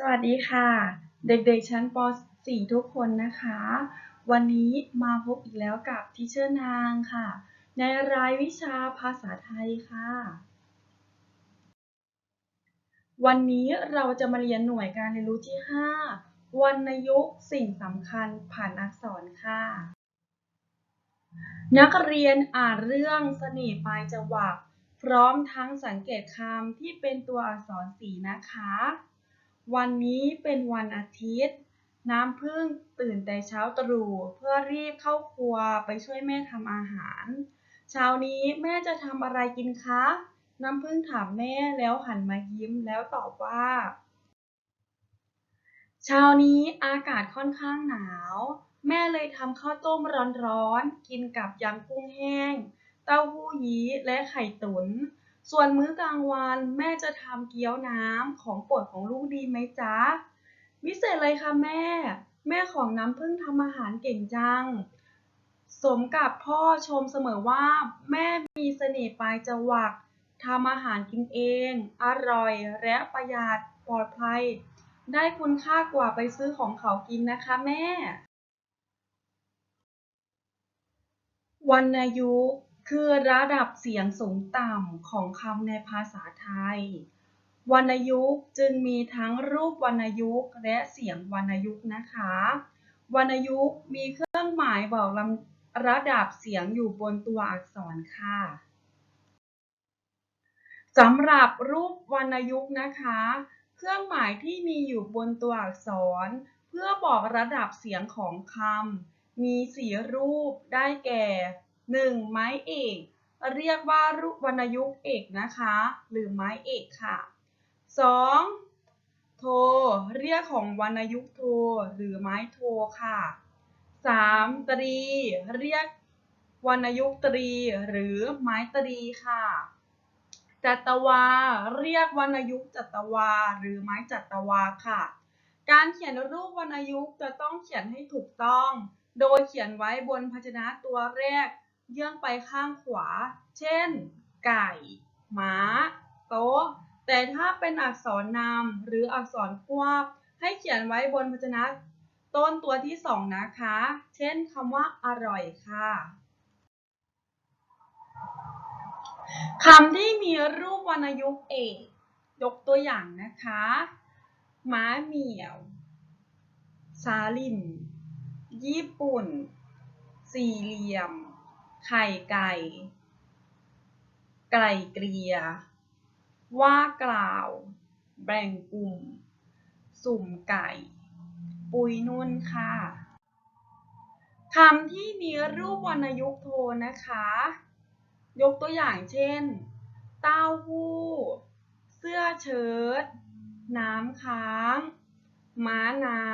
สวัสดีค่ะ เด็กๆชั้นป .4 ทุกคนนะคะ วันนี้มาพบอีกแล้วกับทิเชอร์นางค่ะ ในรายวิชาภาษาไทยค่ะ วันนี้เราจะมาเรียนหน่วยการเรียนรู้ที่ 5วรรณยุกต์สิ่งสำคัญผ่านอักษรค่ะ นักเรียนอ่านเรื่องเสน่ห์ปลายจวักพร้อมทั้งสังเกตคำที่เป็นตัวอักษรสีนะคะ วันนี้เป็นวันอาทิตย์ น้ำพึ่งตื่นแต่เช้าตรู่เพื่อรีบเข้าครัวไปช่วยแม่ทำอาหาร เช้านี้แม่จะทำอะไรกินคะ น้ำพึ่งถามแม่แล้วหันมายิ้มแล้วตอบว่า เช้านี้อากาศค่อนข้างหนาว แม่เลยทำข้าวต้มร้อนๆกินกับยำกุ้งแห้ง เต้าหู้ยี้และไข่ตุ๋น ส่วนมื้อกลางวันแม่จะทำเกี๊ยวน้ำของโปรดของลูกดีไหมจ๊ะวิเศษเลยค่ะแม่ แม่ของน้ำพึ่งทำอาหารเก่งจัง สมกับพ่อชมเสมอว่า แม่มีเสน่ห์ปลายจวักทำอาหารกินเอง อร่อยและประหยัดปลอดภัย ได้คุณค่ากว่าไปซื้อของเขากินนะคะแม่วรรณยุกต์ คือระดับเสียงสูงต่ำของคำในภาษาไทย วรรณยุกต์จึงมีทั้งรูปวรรณยุกต์และเสียงวรรณยุกต์นะคะ วรรณยุกต์มีเครื่องหมายบอกระดับเสียงอยู่บนตัวอักษรค่ะสำหรับรูปวรรณยุกต์นะคะ เครื่องหมายที่มีอยู่บนตัวอักษร เพื่อบอกระดับเสียงของคำมีสี่รูปได้แก่ 1. ไม้เอก เรียกว่ารูปวรรณยุกต์เอกนะคะ หรือไม้เอกค่ะ 2. โท เรียกของวรรณยุกต์โท หรือไม้โทค่ะ 3. ตรี เรียกวรรณยุกต์ตรี หรือไม้ตรีค่ะ จัตวา เรียกวรรณยุกต์จัตวา หรือไม้จัตวาค่ะ การเขียนรูปวรรณยุกต์จะต้องเขียนให้ถูกต้อง โดยเขียนไว้บนพยัญชนะตัวแรก เยื่องไปข้างขวา เช่น ไก่ ม้า โต๊ะ แต่ถ้าเป็นอักษรนำหรืออักษรควบ ให้เขียนไว้บนพยัญชนะต้นตัวที่สองนะคะ เช่นคำว่าอร่อยค่ะคำที่มีรูปวรรณยุกต์เอก ยกตัวอย่างนะคะม้าเหมียวซาลิมญี่ปุ่น สี่เหลี่ยม ไข่ไก่ ไกล่เกลีย ว่ากล่าว แบ่งกลุ่ม สุ่มไก่ ปุยนุ่นค่ะคำที่มีรูปวรรณยุกต์โทนะคะ ยกตัวอย่างเช่น เต้าหู้ เสื้อเชิ้ต น้ำค้าง ม้าน้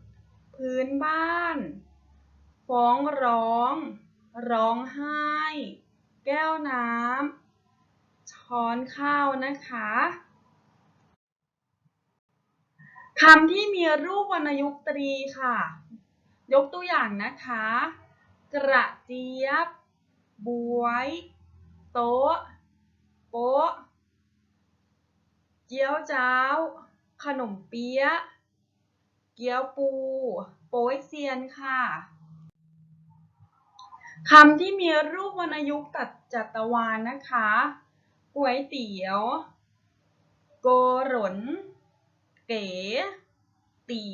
ำ พื้นบ้าน ฟ้องร้อง ร้องไห้ แก้วน้ำช้อนข้าวนะคะคำที่มีรูปวรรณยุกต์ตรีค่ะ ยกตัวอย่างนะคะ กระเจี๊ยบ บวย โต๊ะ โป๊ะเกี๊ยวเจ้า ขนมเปี๊ยะ เกี๊ยวปู โป๊ยเซียนค่ะ คำที่มีรูปวรรณยุกต์ตัดจัตวาลนะคะก๋วยเตี๋ยว โกหลนเก๋ ตี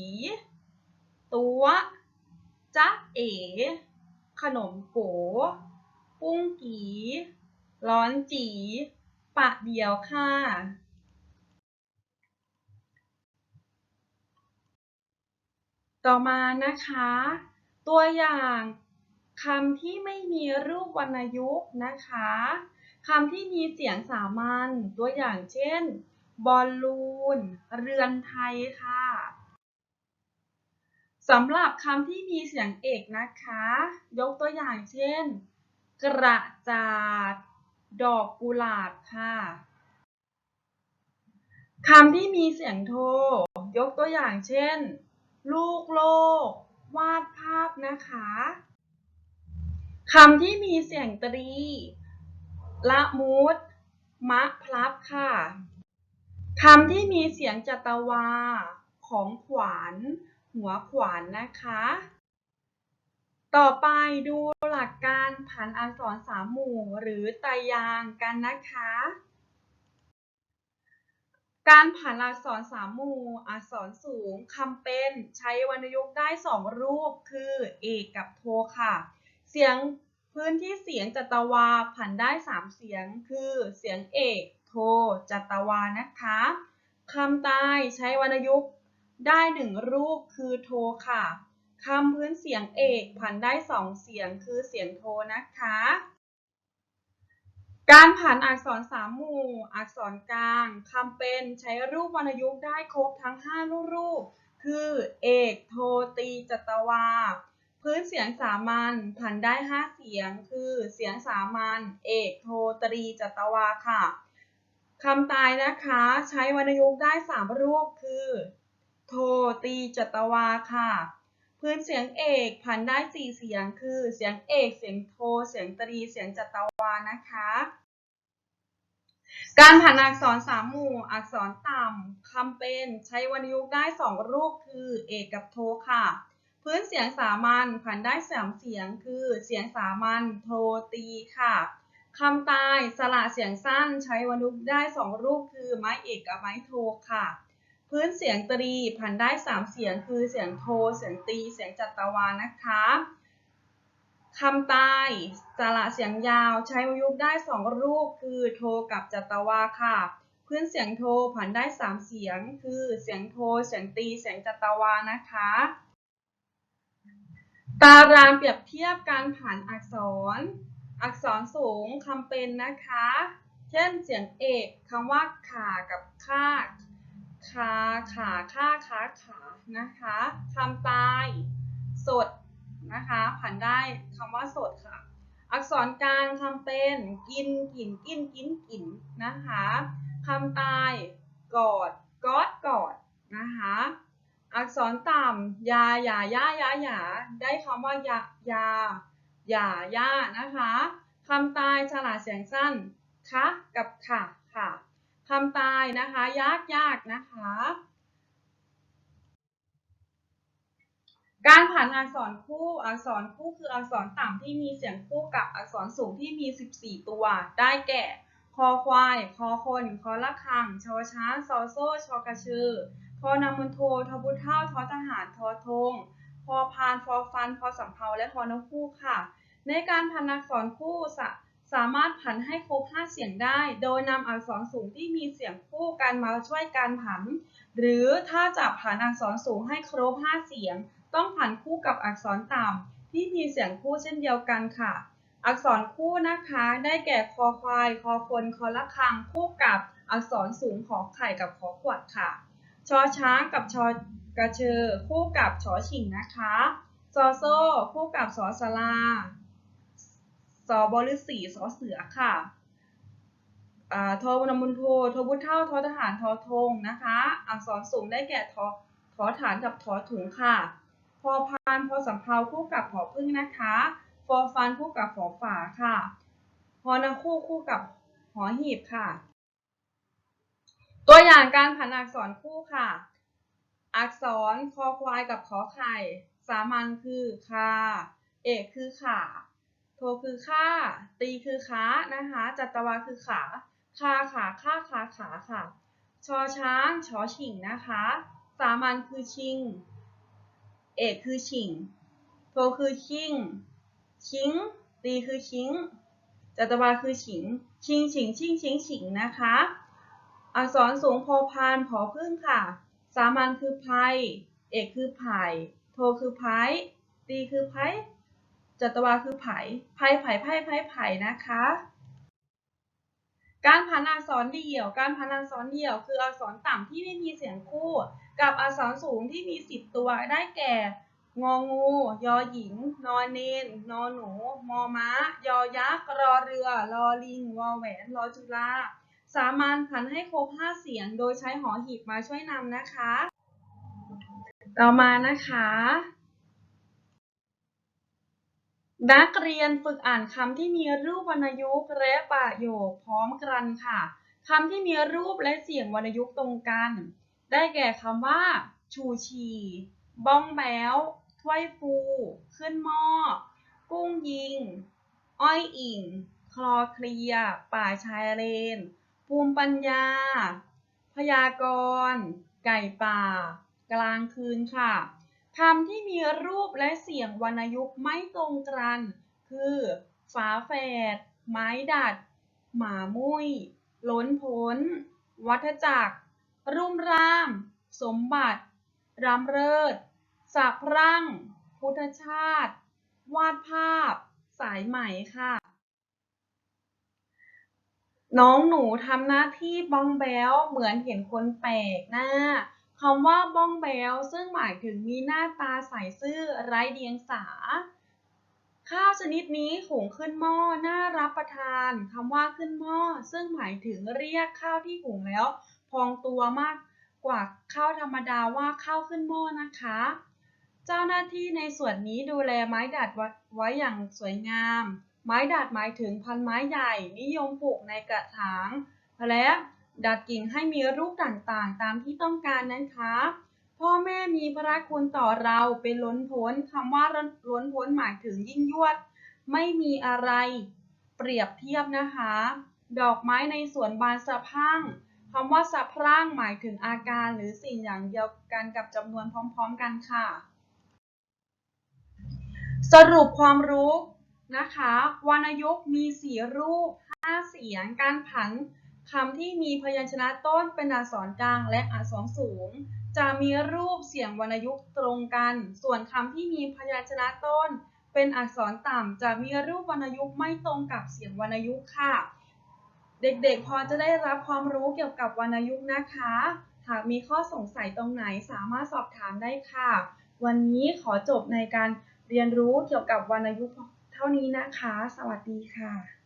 ตัวจ๊ะเอ๋ ขนมโกปุ้งกีร้อนจี ปะเดียวค่ะต่อมานะคะ ตัวอย่าง คำที่ไม่มีรูปวรรณยุกต์นะคะคำที่มีเสียงสามัญตัวอย่างเช่น บอลลูน เรือนไทยค่ะสำหรับคำที่มีเสียงเอกนะคะ ยกตัวอย่างเช่น กระจาด ดอกกุหลาบค่ะคำที่มีเสียงโท ยกตัวอย่างเช่น ลูกโลก วาดภาพนะคะ คำที่มีเสียงตรี ละมุดมะพลับค่ะคำที่มีเสียงจัตวา ของขวาน หัวขวานนะคะ ต่อไปดูหลักการผันอักษรสามหมู่หรือตรยางกันนะคะ การผันอักษรสามหมู่อักษรสูงคำเป็นใช้วรรณยุกต์ได้สองรูปคือเอกกับโทค่ะ เสียงพื้นที่เสียงจัตวาผันได้สามเสียง คือเสียงเอกโทจัตวานะคะคำตายใช้วรรณยุกต์ได้หนึ่งรูปคือโทค่ะคำพื้นเสียงเอกผันได้สองเสียงคือเสียงโทนะคะ การผันอักษรสามหมู่ อักษรกลางคำเป็นใช้รูปวรรณยุกต์ได้ครบทั้ง 5 รูรูปคือ เอก โทตีจัตวา พื้นเสียงสามัญผันได้ 5 เสียง คือเสียงสามัญเอกโทตรีจัตวาค่ะคำตายนะคะใช้วรรณยุกต์ได้ 3 รูปคือ โทตีจัตวาค่ะ พื้นเสียงเอกผันได้ 4 เสียง คือเสียงเอกเสียงโทเสียงตรีเสียงจัตวานะคะ การผันอักษรสามหมู่อักษรต่ำคำเป็นใช้วรรณยุกต์ได้สองรูปคือ เอกกับโทค่ะ พื้นเสียงสามัญผันได้สามเสียงคือเสียงสามัญโทตีค่ะคำตายสระเสียงสั้นใช้วรรณุกได้สองรูปคือไม้เอกกับไม้โทค่ะ พื้นเสียงตรีผันได้สามเสียงคือเสียงโท เสียงตี เสียงจัตวานะคะคำตายสระเสียงยาวใช้วรรณุกได้สองรูปคือโทกับจัตวาค่ะ พื้นเสียงโทผันได้สามเสียงคือเสียงโท เสียงตี เสียงจัตวานะคะ ตารางเปรียบเทียบการผันอักษร อักษรสูงคำเป็นนะคะ เช่นเสียงเอกคำว่าขากับค่าขาขาค่าขาขานะคะคำตาย สดนะคะผันได้คำว่าสดค่ะ อักษรกลางคำเป็นกินกินกินกินกินนะคะคำตายกอดกอดกอดนะคะ อัก ษรต่ำยาหยายายาหยาได้คำว่ายายาหยาย่านะคะคำตายฉลาดเสียงสั้นคะกับค่ะค่ะคำตายนะคะยากยากนะคะ การผันอักษรคู่อักษรคู่คืออักษรต่ำที่มีเสียงคู่กับอักษรสูงที่มี 14 ตัว ได้แก่คอควาย คอคน คอละคัง ชอช้างซอโซ่ชอกระชือ ทอนามนโททบุเท่าทอทหารทอทงพอพานฟอฟันพอสำเภาและพอนกคู่ค่ะ ในการผันอักษรคู่สะสามารถผันให้ครบ 5 เสียงได้ โดยนำอักษรสูงที่มีเสียงคู่กันมาช่วยการผัน หรือถ้าจะผันอักษรสูงให้ครบ 5 เสียง ต้องผันคู่กับอักษรต่ำที่มีเสียงคู่เช่นเดียวกันค่ะ อักษรคู่นะคะ ได้แก่คอควาย คอคนคอละคังคู่กับอักษรสูงขอไข่กับขอขวดค่ะ ชอช้างกับชอกระเชอคู่กับชอฉิงนะคะซอโซ่คู่กับสอสลาสอบอลฤษีสอเสือค่ะอ่าทอนมุนโททอบุเท่าทอทหารทอธงนะคะ อักษรสูงได้แก่ทอทอฐานกับทอถุงค่ะ พอพานพอสำเภาคู่กับผอพึ่งนะคะ ฟอฟันคู่กับฝอฝาค่ะฮอนาคู่คู่กับหอหีบค่ะ ตัวอย่างการผันอักษรคู่ค่ะ อักษรคอควายกับขอไข่ สามัญคือคา เอกคือขา โทคือค่า ตีคือค้านะคะ จัตวาคือขา คาขาค่าขาขาค่ะ ชอช้างชอฉิงนะคะ สามัญคือชิง เอกคือฉิง โทคือชิง ชิง ตีคือชิง จัตวาคือฉิง ชิงฉิงชิงชิงฉิงนะคะ อักษรสูงพอพานผอพึ่งค่ะ สามัญคือไพเอกคือไผ่โทคือไผ่ตีคือไผ่จัตวาคือไผ่ไผ่ไผ่ไผ่ไผ่ไผ่นะคะ การผันอักษรเดี่ยว การผันอักษรเดี่ยว คืออักษรต่ำที่ไม่มีเสียงคู่ กับอักษรสูงที่มี10ตัวได้แก่ งองู ยอหญิง นอนเนน นอหนู มอม้า ยอยักษ์ รอเรือ รอลิง วอแหวน รอจุฬา สามัญผันให้ครบ5เสียง โดยใช้หอหีบมาช่วยนำนะคะ ต่อมานะคะ นักเรียนฝึกอ่านคำที่มีรูปวรรณยุกต์และประโยคพร้อมกันค่ะคำที่มีรูปและเสียงวรรณยุกต์ตรงกัน ได้แก่คำว่า ชูชีบ้องแบ้วถ้วยฟู ขึ้นหม้อ กุ้งยิง อ้อยอิ่ง คลอเคลีย ป่าชายเลน ภูมิปัญญา พยากรณ์ ไก่ป่า กลางคืนค่ะคำที่มีรูปและเสียงวรรณยุกต์ไม่ตรงกัน คือฝาแฝด ไม้ดัด หมามุ้ย ล้นพ้น วัฏจักร รุ่มร่าม สมบัติรำเริดสักรั่ง พุทธชาติ วาดภาพ สายไหมค่ะ น้องหนูทำหน้าที่บ้องแบ้วเหมือนเห็นคนแปลกหน้าคำว่าบ้องแบ้วซึ่งหมายถึงมีหน้าตาใสซื่อไร้เดียงสา ข้าวชนิดนี้หุงขึ้นหม้อน่ารับประทานคำว่าขึ้นหม้อซึ่งหมายถึงเรียกข้าวที่หุงแล้ว พองตัวมากกว่าข้าวธรรมดาว่าข้าวขึ้นหม้อนะคะ เจ้าหน้าที่ในส่วนนี้ดูแลไม้ดัดไว้อย่างสวยงาม ไม้ดัดหมายถึงพันไม้ใหญ่ นิยมปลูกในกระถาง และดัดกิ่งให้มีรูปต่างๆ ตามที่ต้องการนะคะพ่อแม่มีพระคุณต่อเราเป็นล้นพ้นคำว่าล้นพ้นหมายถึงยิ่งยวด ไม่มีอะไร เปรียบเทียบนะคะ ดอกไม้ในสวนบานสะพรั่งคำว่าสะพรั่งหมายถึงอาการหรือสิ่งอย่างเดียวกันกับจำนวนพร้อม ๆ กันค่ะ สรุปความรู้ นะคะวรรณยุกต์มีสี่รูปห้าเสียง การผันคำที่มีพยัญชนะต้นเป็นอักษรกลางและอักษรสูง จะมีรูปเสียงวรรณยุกต์ตรงกัน ส่วนคำที่มีพยัญชนะต้น เป็นอักษรต่ำจะมีรูปวรรณยุกต์ไม่ตรงกับเสียงวรรณยุกต์ค่ะ เด็กๆพอจะได้รับความรู้เกี่ยวกับวรรณยุกต์นะคะ หากมีข้อสงสัยตรงไหนสามารถสอบถามได้ค่ะ วันนี้ขอจบในการเรียนรู้เกี่ยวกับวรรณยุกต์ เท่านี้นะคะ สวัสดีค่ะ